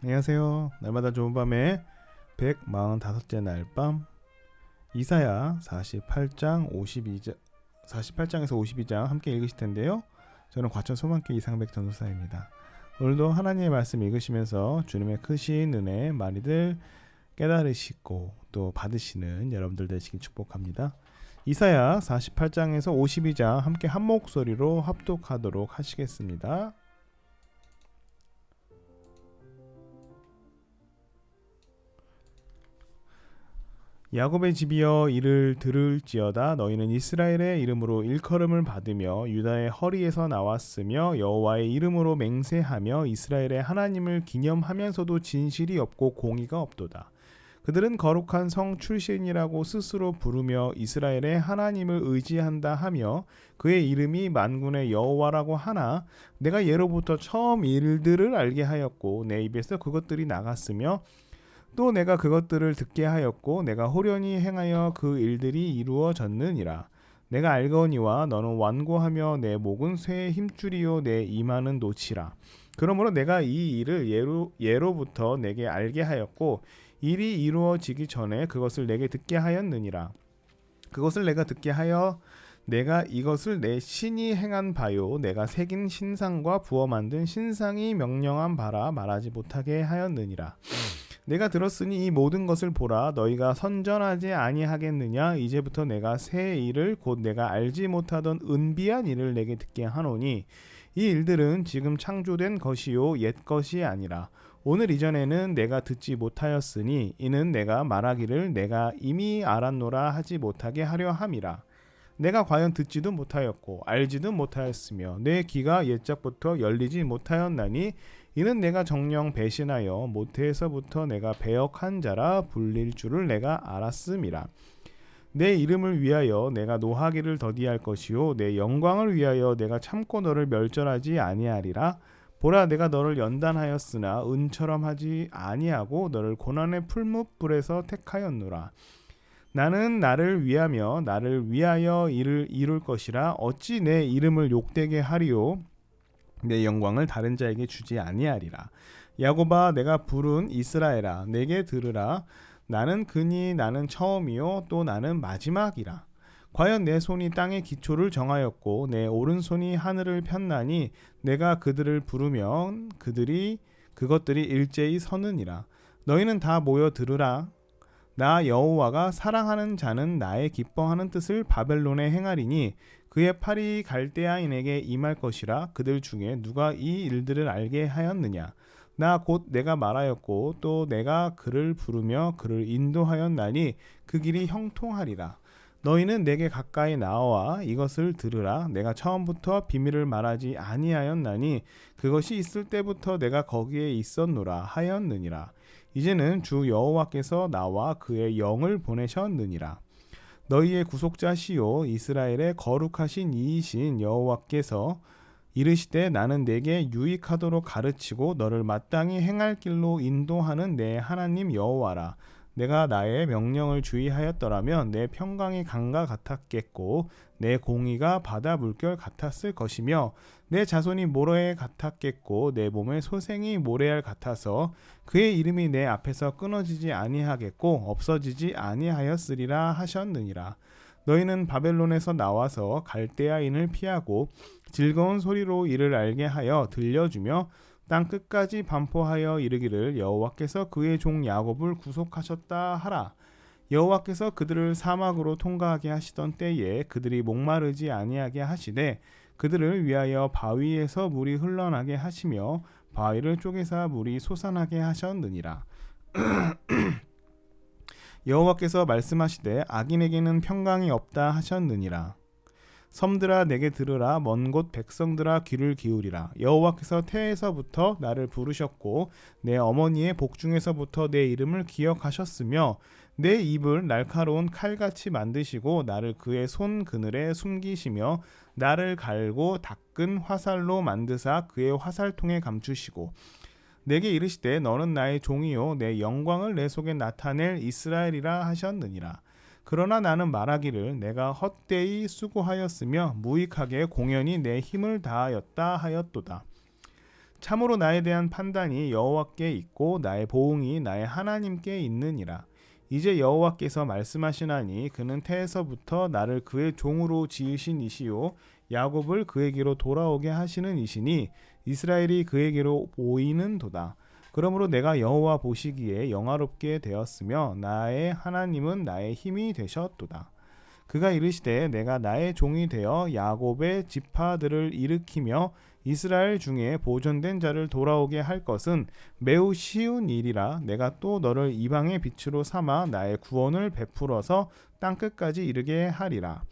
안녕하세요. 날마다 좋은 밤에 145째 날 밤 이사야 48장 52장 48장에서 52장 함께 읽으실 텐데요. 저는 과천 소망교 이상백 전도사입니다. 오늘도 하나님의 말씀 읽으시면서 주님의 크신 은혜 많이들 깨달으시고 또 받으시는 여러분들 되시길 축복합니다. 이사야 48장에서 52장 함께 한 목소리로 합독하도록 하시겠습니다. 야곱의 집이여 이를 들을지어다 너희는 이스라엘의 이름으로 일컬음을 받으며 유다의 허리에서 나왔으며 여호와의 이름으로 맹세하며 이스라엘의 하나님을 기념하면서도 진실이 없고 공의가 없도다. 그들은 거룩한 성 출신이라고 스스로 부르며 이스라엘의 하나님을 의지한다 하며 그의 이름이 만군의 여호와라고 하나 내가 예로부터 처음 일들을 알게 하였고 내 입에서 그것들이 나갔으며 또 내가 그것들을 듣게 하였고 내가 호련히 행하여 그 일들이 이루어졌느니라. 내가 알거니와 너는 완고하며 내 목은 쇠의 힘줄이요 내 이마는 노치라. 그러므로 내가 이 일을 예로, 예로부터 내게 알게 하였고 일이 이루어지기 전에 그것을 내게 듣게 하였느니라. 그것을 내가 듣게 하여 내가 이것을 내 신이 행한 바요 내가 새긴 신상과 부어 만든 신상이 명령한 바라 말하지 못하게 하였느니라. 내가 들었으니 이 모든 것을 보라. 너희가 선전하지 아니하겠느냐? 이제부터 내가 새 일을 곧 내가 알지 못하던 은비한 일을 내게 듣게 하노니 이 일들은 지금 창조된 것이요 옛 것이 아니라 오늘 이전에는 내가 듣지 못하였으니 이는 내가 말하기를 내가 이미 알았노라 하지 못하게 하려 함이라. 내가 과연 듣지도 못하였고 알지도 못하였으며 내 귀가 옛적부터 열리지 못하였나니 이는 내가 정령 배신하여 모태에서부터 내가 배역한 자라 불릴 줄을 내가 알았음이라. 내 이름을 위하여 내가 노하기를 더디할 것이요 내 영광을 위하여 내가 참고 너를 멸절하지 아니하리라. 보라 내가 너를 연단하였으나 은처럼 하지 아니하고 너를 고난의 풀무불에서 택하였노라. 나는 나를 위하며 나를 위하여 이를 이룰 것이라 어찌 내 이름을 욕되게 하리요 내 영광을 다른 자에게 주지 아니하리라. 야고바 내가 부른 이스라엘아 내게 들으라 나는 그니 나는 처음이요 또 나는 마지막이라. 과연 내 손이 땅의 기초를 정하였고 내 오른손이 하늘을 폈나니 내가 그들을 부르면 그들이 그것들이 일제히 서느니라. 너희는 다 모여 들으라. 나 여호와가 사랑하는 자는 나의 기뻐하는 뜻을 바벨론에 행하리니 그의 팔이 갈대아인에게 임할 것이라 그들 중에 누가 이 일들을 알게 하였느냐? 나 곧 내가 말하였고 또 내가 그를 부르며 그를 인도하였나니 그 길이 형통하리라. 너희는 내게 가까이 나와 이것을 들으라. 내가 처음부터 비밀을 말하지 아니하였나니 그것이 있을 때부터 내가 거기에 있었노라 하였느니라. 이제는 주 여호와께서 나와 그의 영을 보내셨느니라 너희의 구속자시요 이스라엘의 거룩하신 이이신 여호와께서 이르시되 나는 내게 유익하도록 가르치고 너를 마땅히 행할 길로 인도하는 내 하나님 여호와라 내가 나의 명령을 주의하였더라면 내 평강이 강과 같았겠고 내 공의가 바다 물결 같았을 것이며 내 자손이 모래에 같았겠고 내 몸의 소생이 모래알 같아서 그의 이름이 내 앞에서 끊어지지 아니하겠고 없어지지 아니하였으리라 하셨느니라. 너희는 바벨론에서 나와서 갈대아인을 피하고 즐거운 소리로 이를 알게 하여 들려주며 땅 끝까지 반포하여 이르기를 여호와께서 그의 종 야곱을 구속하셨다 하라. 여호와께서 그들을 사막으로 통과하게 하시던 때에 그들이 목마르지 아니하게 하시되 그들을 위하여 바위에서 물이 흘러나게 하시며 바위를 쪼개사 물이 솟아나게 하셨느니라. 여호와께서 말씀하시되 악인에게는 평강이 없다 하셨느니라. 섬들아 내게 들으라. 먼 곳 백성들아 귀를 기울이라. 여호와께서 태에서부터 나를 부르셨고 내 어머니의 복중에서부터 내 이름을 기억하셨으며 내 입을 날카로운 칼같이 만드시고 나를 그의 손 그늘에 숨기시며 나를 갈고 닦은 화살로 만드사 그의 화살통에 감추시고 내게 이르시되 너는 나의 종이요 내 영광을 내 속에 나타낼 이스라엘이라 하셨느니라 그러나 나는 말하기를 내가 헛되이 수고하였으며 무익하게 공연히 내 힘을 다하였다 하였도다. 참으로 나에 대한 판단이 여호와께 있고 나의 보응이 나의 하나님께 있느니라. 이제 여호와께서 말씀하시나니 그는 태에서부터 나를 그의 종으로 지으신 이시요 야곱을 그에게로 돌아오게 하시는 이시니 이스라엘이 그에게로 보이는 도다. 그러므로 내가 여호와 보시기에 영화롭게 되었으며 나의 하나님은 나의 힘이 되셨도다. 그가 이르시되 내가 나의 종이 되어 야곱의 지파들을 일으키며 이스라엘 중에 보존된 자를 돌아오게 할 것은 매우 쉬운 일이라 내가 또 너를 이방의 빛으로 삼아 나의 구원을 베풀어서 땅 끝까지 이르게 하리라.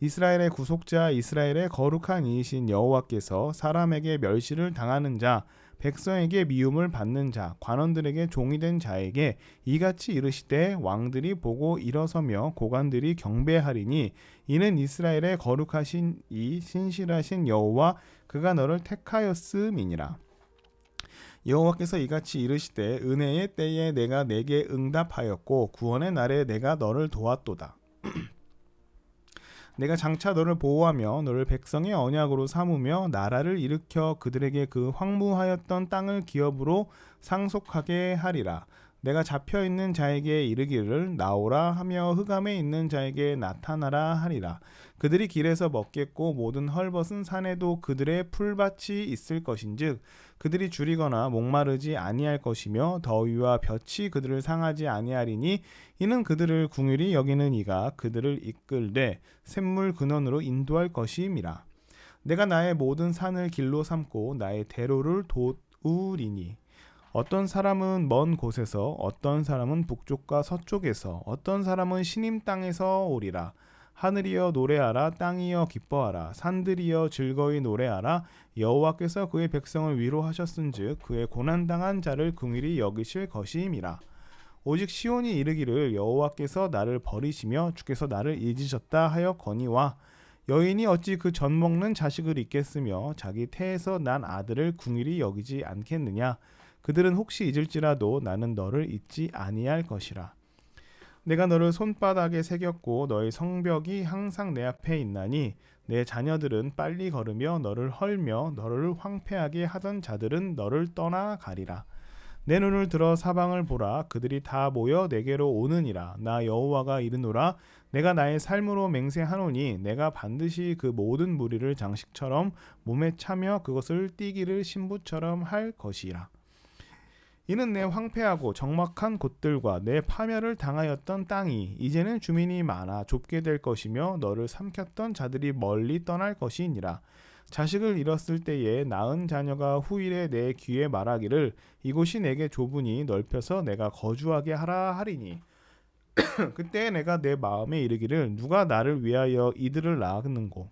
이스라엘의 구속자 이스라엘의 거룩한 이이신 여호와께서 사람에게 멸시를 당하는 자 백성에게 미움을 받는 자 관원들에게 종이 된 자에게 이같이 이르시되 왕들이 보고 일어서며 고관들이 경배하리니 이는 이스라엘의 거룩하신 이 신실하신 여호와 그가 너를 택하였음이니라. 여호와께서 이같이 이르시되 은혜의 때에 내가 내게 응답하였고 구원의 날에 내가 너를 도왔도다 내가 장차 너를 보호하며 너를 백성의 언약으로 삼으며 나라를 일으켜 그들에게 그 황무하였던 땅을 기업으로 상속하게 하리라. 내가 잡혀 있는 자에게 이르기를 나오라 하며 흑암에 있는 자에게 나타나라 하리라. 그들이 길에서 먹겠고 모든 헐벗은 산에도 그들의 풀밭이 있을 것인즉 그들이 줄이거나 목마르지 아니할 것이며 더위와 볕이 그들을 상하지 아니하리니 이는 그들을 궁휼히 여기는 이가 그들을 이끌되 샘물 근원으로 인도할 것임이라. 내가 나의 모든 산을 길로 삼고 나의 대로를 도우리니 어떤 사람은 먼 곳에서 어떤 사람은 북쪽과 서쪽에서 어떤 사람은 신임 땅에서 오리라 하늘이여 노래하라 땅이여 기뻐하라 산들이여 즐거이 노래하라 여호와께서 그의 백성을 위로하셨은즉 그의 고난 당한 자를 긍휼히 여기실 것임이라 오직 시온이 이르기를 여호와께서 나를 버리시며 주께서 나를 잊으셨다 하여 거니와 여인이 어찌 그 젖 먹는 자식을 잊겠으며 자기 태에서 난 아들을 궁일이 여기지 않겠느냐 그들은 혹시 잊을지라도 나는 너를 잊지 아니할 것이라. 내가 너를 손바닥에 새겼고 너의 성벽이 항상 내 앞에 있나니 내 자녀들은 빨리 걸으며 너를 헐며 너를 황폐하게 하던 자들은 너를 떠나 가리라. 내 눈을 들어 사방을 보라. 그들이 다 모여 내게로 오느니라. 나 여호와가 이르노라. 내가 나의 삶으로 맹세하노니 내가 반드시 그 모든 무리를 장식처럼 몸에 차며 그것을 띠기를 신부처럼 할 것이라 이는 내 황폐하고 적막한 곳들과 내 파멸을 당하였던 땅이 이제는 주민이 많아 좁게 될 것이며 너를 삼켰던 자들이 멀리 떠날 것이니라. 자식을 잃었을 때에 낳은 자녀가 후일에 내 귀에 말하기를 이곳이 내게 좁으니 넓혀서 내가 거주하게 하라 하리니 그때 내가 내 마음에 이르기를 누가 나를 위하여 이들을 낳았는고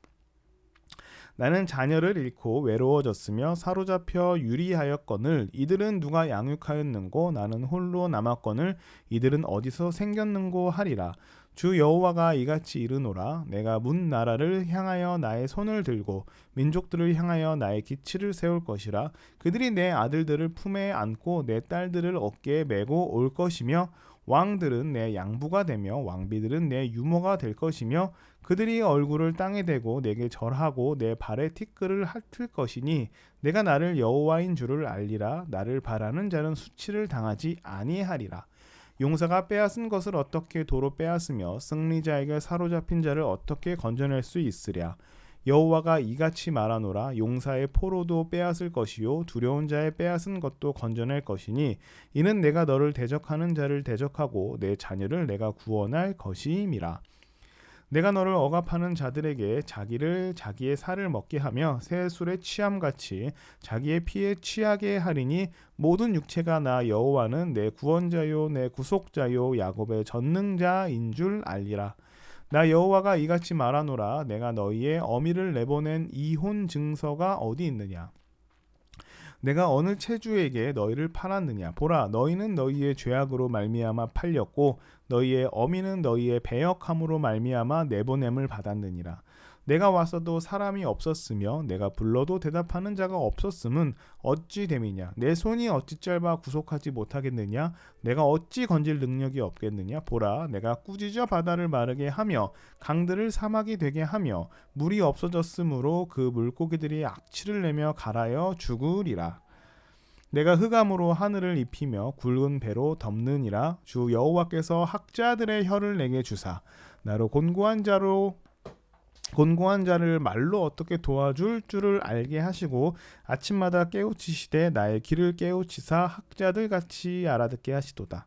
나는 자녀를 잃고 외로워졌으며 사로잡혀 유리하였거늘 이들은 누가 양육하였는고 나는 홀로 남았거늘 이들은 어디서 생겼는고 하리라. 주 여호와가 이같이 이르노라. 내가 문 나라를 향하여 나의 손을 들고 민족들을 향하여 나의 기치를 세울 것이라. 그들이 내 아들들을 품에 안고 내 딸들을 어깨에 메고 올 것이며 왕들은 내 양부가 되며 왕비들은 내 유모가 될 것이며 그들이 얼굴을 땅에 대고 내게 절하고 내 발에 티끌을 핥을 것이니 내가 나를 여호와인 줄을 알리라. 나를 바라는 자는 수치를 당하지 아니하리라. 용사가 빼앗은 것을 어떻게 도로 빼앗으며 승리자에게 사로잡힌 자를 어떻게 건져낼 수 있으랴 여호와가 이같이 말하노라 용사의 포로도 빼앗을 것이요 두려운 자의 빼앗은 것도 건져낼 것이니 이는 내가 너를 대적하는 자를 대적하고 내 자녀를 내가 구원할 것임이라. 내가 너를 억압하는 자들에게 자기를 자기의 살을 먹게 하며 새 술에 취함같이 자기의 피에 취하게 하리니 모든 육체가 나 여호와는 내 구원자요 내 구속자요 야곱의 전능자인 줄 알리라 나 여호와가 이같이 말하노라. 내가 너희의 어미를 내보낸 이혼 증서가 어디 있느냐? 내가 어느 체주에게 너희를 팔았느냐? 보라 너희는 너희의 죄악으로 말미암아 팔렸고 너희의 어미는 너희의 배역함으로 말미암아 내보냄을 받았느니라 내가 왔어도 사람이 없었으며 내가 불러도 대답하는 자가 없었음은 어찌 됨이냐? 내 손이 어찌 짧아 구속하지 못하겠느냐? 내가 어찌 건질 능력이 없겠느냐? 보라 내가 꾸짖어 바다를 마르게 하며 강들을 사막이 되게 하며 물이 없어졌으므로 그 물고기들이 악취를 내며 갈아여 죽으리라. 내가 흑암으로 하늘을 입히며 굵은 배로 덮느니라. 주 여호와께서 학자들의 혀를 내게 주사. 나로 곤고한 자로 곤고한 자를 말로 어떻게 도와줄 줄을 알게 하시고 아침마다 깨우치시되 나의 길을 깨우치사 학자들 같이 알아듣게 하시도다.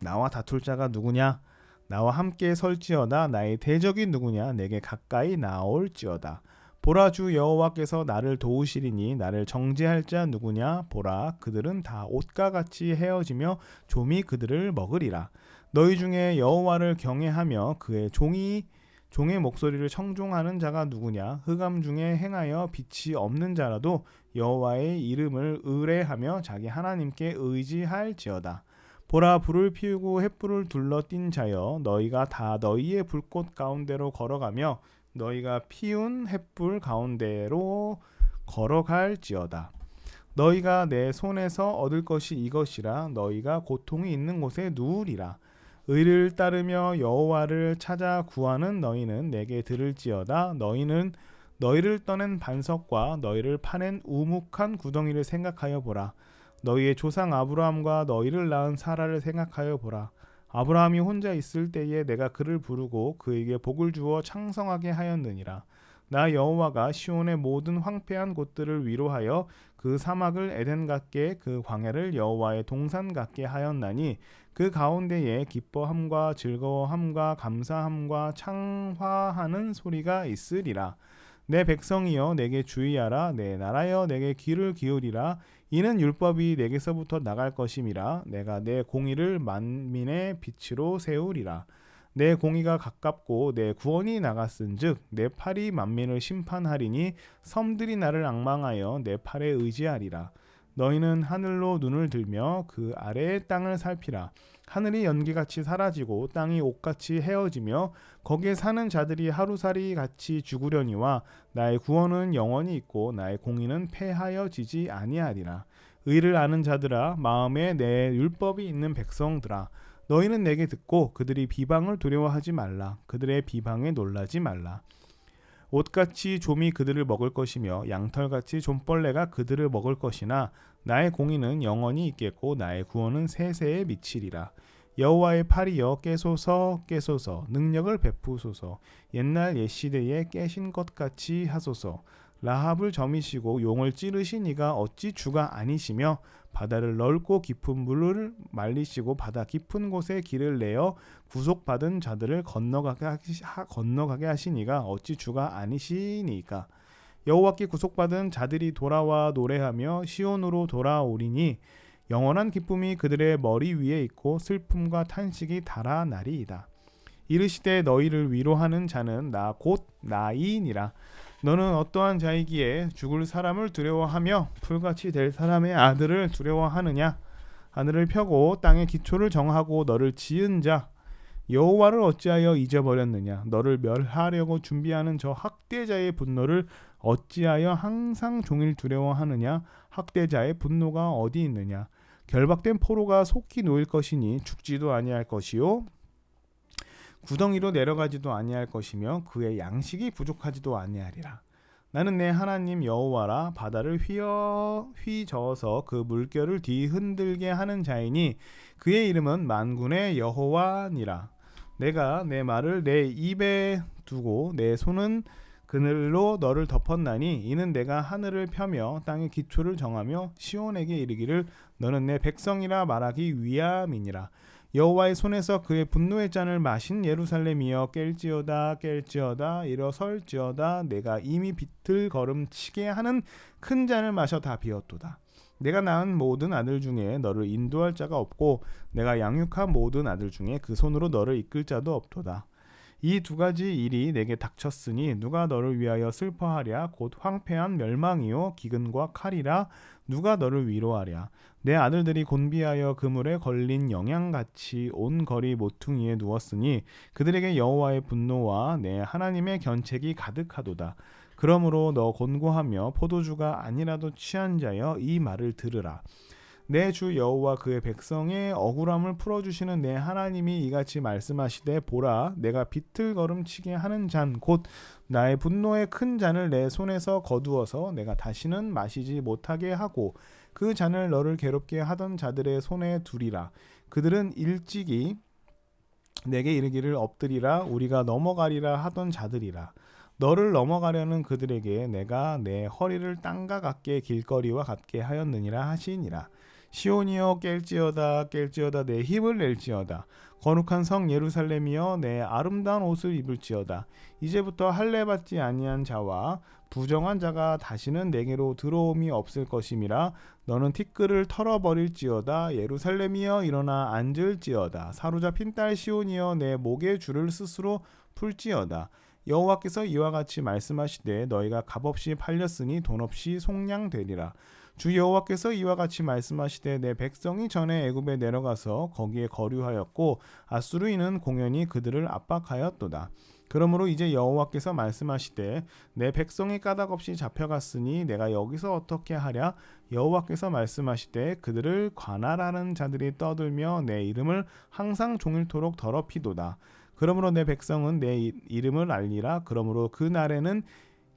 나와 다툴 자가 누구냐? 나와 함께 설지어다 나의 대적이 누구냐? 내게 가까이 나올지어다. 보라 주 여호와께서 나를 도우시리니 나를 정죄할 자 누구냐? 보라 그들은 다 옷과 같이 헤어지며 좀이 그들을 먹으리라. 너희 중에 여호와를 경외하며 그의 종이 종의 목소리를 청종하는 자가 누구냐? 흑암 중에 행하여 빛이 없는 자라도 여호와의 이름을 의뢰하며 자기 하나님께 의지할지어다. 보라 불을 피우고 횃불을 둘러 띈 자여 너희가 다 너희의 불꽃 가운데로 걸어가며 너희가 피운 횃불 가운데로 걸어갈지어다. 너희가 내 손에서 얻을 것이 이것이라 너희가 고통이 있는 곳에 누우리라. 의를 따르며 여호와를 찾아 구하는 너희는 내게 들을지어다. 너희는 너희를 떠낸 반석과 너희를 파낸 우묵한 구덩이를 생각하여 보라. 너희의 조상 아브라함과 너희를 낳은 사라를 생각하여 보라. 아브라함이 혼자 있을 때에 내가 그를 부르고 그에게 복을 주어 창성하게 하였느니라. 나 여호와가 시온의 모든 황폐한 곳들을 위로하여 그 사막을 에덴 같게 그 광야를 여호와의 동산 같게 하였나니 그 가운데에 기뻐함과 즐거워함과 감사함과 창화하는 소리가 있으리라. 내 백성이여 내게 주의하라. 내 나라여 내게 귀를 기울이라. 이는 율법이 내게서부터 나갈 것임이라. 내가 내 공의를 만민의 빛으로 세우리라. 내 공의가 가깝고 내 구원이 나갔은즉 내 팔이 만민을 심판하리니 섬들이 나를 앙망하여 내 팔에 의지하리라. 너희는 하늘로 눈을 들며 그 아래의 땅을 살피라 하늘이 연기같이 사라지고 땅이 옥같이 헤어지며 거기에 사는 자들이 하루살이 같이 죽으려니와 나의 구원은 영원히 있고 나의 공의는 패하여지지 아니하리라. 의를 아는 자들아 마음에 내 율법이 있는 백성들아 너희는 내게 듣고 그들이 비방을 두려워하지 말라. 그들의 비방에 놀라지 말라. 옷같이 좀이 그들을 먹을 것이며 양털같이 좀벌레가 그들을 먹을 것이나 나의 공의는 영원히 있겠고 나의 구원은 세세에 미치리라. 여호와의 팔이여 깨소서 깨소서. 능력을 베푸소서. 옛날 옛 시대에 깨신 것 같이 하소서. 라합을 점이시고 용을 찌르신 이가 어찌 주가 아니시며 바다를 넓고 깊은 물을 말리시고 바다 깊은 곳에 길을 내어 구속받은 자들을 건너가게 하시니가 어찌 주가 아니시니까 여호와께 구속받은 자들이 돌아와 노래하며 시온으로 돌아오리니 영원한 기쁨이 그들의 머리 위에 있고 슬픔과 탄식이 달아나리이다. 이르시되 너희를 위로하는 자는 나 곧 나이니라. 너는 어떠한 자이기에 죽을 사람을 두려워하며 풀같이 될 사람의 아들을 두려워하느냐? 하늘을 펴고 땅의 기초를 정하고 너를 지은 자 여호와를 어찌하여 잊어버렸느냐? 너를 멸하려고 준비하는 저 학대자의 분노를 어찌하여 항상 종일 두려워하느냐? 학대자의 분노가 어디 있느냐? 결박된 포로가 속히 놓일 것이니 죽지도 아니할 것이요 구덩이로 내려가지도 아니할 것이며 그의 양식이 부족하지도 아니하리라. 나는 내 하나님 여호와라 바다를 휘어 휘저어서 그 물결을 뒤흔들게 하는 자이니 그의 이름은 만군의 여호와니라. 내가 내 말을 내 입에 두고 내 손은 그늘로 너를 덮었나니 이는 내가 하늘을 펴며 땅의 기초를 정하며 시온에게 이르기를 너는 내 백성이라 말하기 위함이니라. 여호와의 손에서 그의 분노의 잔을 마신 예루살렘이여 깰지어다 깰지어다 일어설지어다 내가 이미 비틀 걸음 치게 하는 큰 잔을 마셔 다 비었도다. 내가 낳은 모든 아들 중에 너를 인도할 자가 없고 내가 양육한 모든 아들 중에 그 손으로 너를 이끌 자도 없도다 이 두 가지 일이 내게 닥쳤으니 누가 너를 위하여 슬퍼하랴? 곧 황폐한 멸망이요 기근과 칼이라 누가 너를 위로하랴? 내 아들들이 곤비하여 그물에 걸린 영양같이 온 거리 모퉁이에 누웠으니 그들에게 여호와의 분노와 내 하나님의 견책이 가득하도다. 그러므로 너 곤고하며 포도주가 아니라도 취한 자여 이 말을 들으라 내 주 여호와 그의 백성의 억울함을 풀어주시는 내 하나님이 이같이 말씀하시되 보라 내가 비틀거름치게 하는 잔 곧 나의 분노의 큰 잔을 내 손에서 거두어서 내가 다시는 마시지 못하게 하고 그 잔을 너를 괴롭게 하던 자들의 손에 두리라. 그들은 일찍이 내게 이르기를 엎드리라. 우리가 넘어가리라 하던 자들이라. 너를 넘어가려는 그들에게 내가 내 허리를 땅과 같게 길거리와 같게 하였느니라 하시니라 시온이여 깰지어다 깰지어다 내 힘을 낼지어다. 거룩한 성 예루살렘이여 내 아름다운 옷을 입을지어다. 이제부터 할례 받지 아니한 자와 부정한 자가 다시는 내게로 들어옴이 없을 것임이라. 너는 티끌을 털어버릴지어다. 예루살렘이여 일어나 앉을지어다. 사로잡힌 딸 시온이여 내 목에 줄을 스스로 풀지어다. 여호와께서 이와 같이 말씀하시되 너희가 값없이 팔렸으니 돈 없이 속량되리라 주 여호와께서 이와 같이 말씀하시되 내 백성이 전에 애굽에 내려가서 거기에 거류하였고 아수르인은 공연히 그들을 압박하였도다. 그러므로 이제 여호와께서 말씀하시되 내 백성이 까닭 없이 잡혀갔으니 내가 여기서 어떻게 하랴 여호와께서 말씀하시되 그들을 관할하는 자들이 떠들며 내 이름을 항상 종일토록 더럽히도다. 그러므로 내 백성은 내 이- 이름을 알리라. 그러므로 그 날에는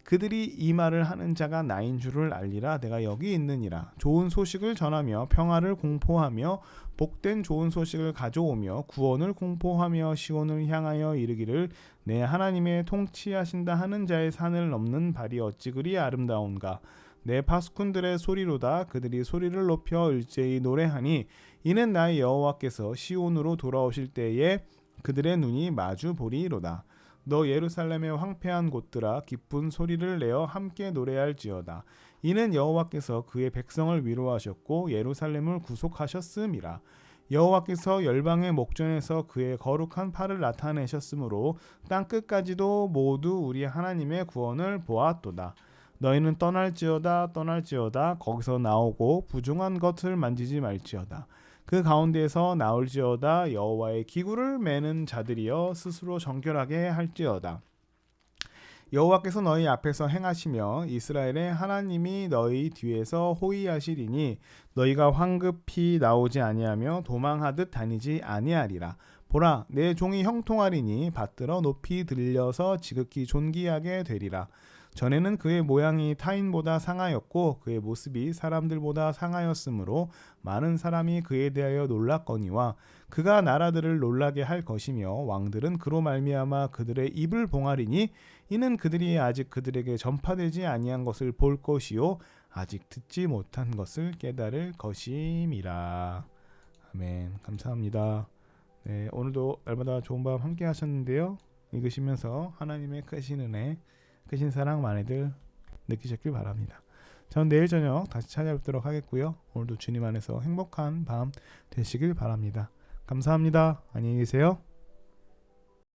그들이 이 말을 하는 자가 나인 줄을 알리라. 내가 여기 있느니라. 좋은 소식을 전하며 평화를 공포하며 복된 좋은 소식을 가져오며 구원을 공포하며 시온을 향하여 이르기를 내 하나님의 통치하신다 하는 자의 산을 넘는 발이 어찌 그리 아름다운가. 내 파수꾼들의 소리로다. 그들이 소리를 높여 일제히 노래하니 이는 나의 여호와께서 시온으로 돌아오실 때에 그들의 눈이 마주 보리로다 너 예루살렘의 황폐한 곳들아 기쁜 소리를 내어 함께 노래할지어다. 이는 여호와께서 그의 백성을 위로하셨고 예루살렘을 구속하셨음이라. 여호와께서 열방의 목전에서 그의 거룩한 팔을 나타내셨으므로 땅 끝까지도 모두 우리 하나님의 구원을 보았도다. 너희는 떠날지어다 떠날지어다 거기서 나오고 부정한 것을 만지지 말지어다. 그 가운데에서 나올지어다 여호와의 기구를 매는 자들이여 스스로 정결하게 할지어다. 여호와께서 너희 앞에서 행하시며 이스라엘의 하나님이 너희 뒤에서 호위하시리니 너희가 황급히 나오지 아니하며 도망하듯 다니지 아니하리라. 보라 내 종이 형통하리니 받들어 높이 들려서 지극히 존귀하게 되리라. 전에는 그의 모양이 타인보다 상하였고 그의 모습이 사람들보다 상하였으므로 많은 사람이 그에 대하여 놀랐거니와 그가 나라들을 놀라게 할 것이며 왕들은 그로 말미암아 그들의 입을 봉하리니 이는 그들이 아직 그들에게 전파되지 아니한 것을 볼 것이요 아직 듣지 못한 것을 깨달을 것임이라. 아멘. 감사합니다. 네 오늘도 날마다 좋은 밤 함께 하셨는데요. 읽으시면서 하나님의 크신 은혜 크신 사랑 많이들 느끼셨길 바랍니다. 저는 내일 저녁 다시 찾아뵙도록 하겠고요. 오늘도 주님 안에서 행복한 밤 되시길 바랍니다. 감사합니다. 안녕히 계세요.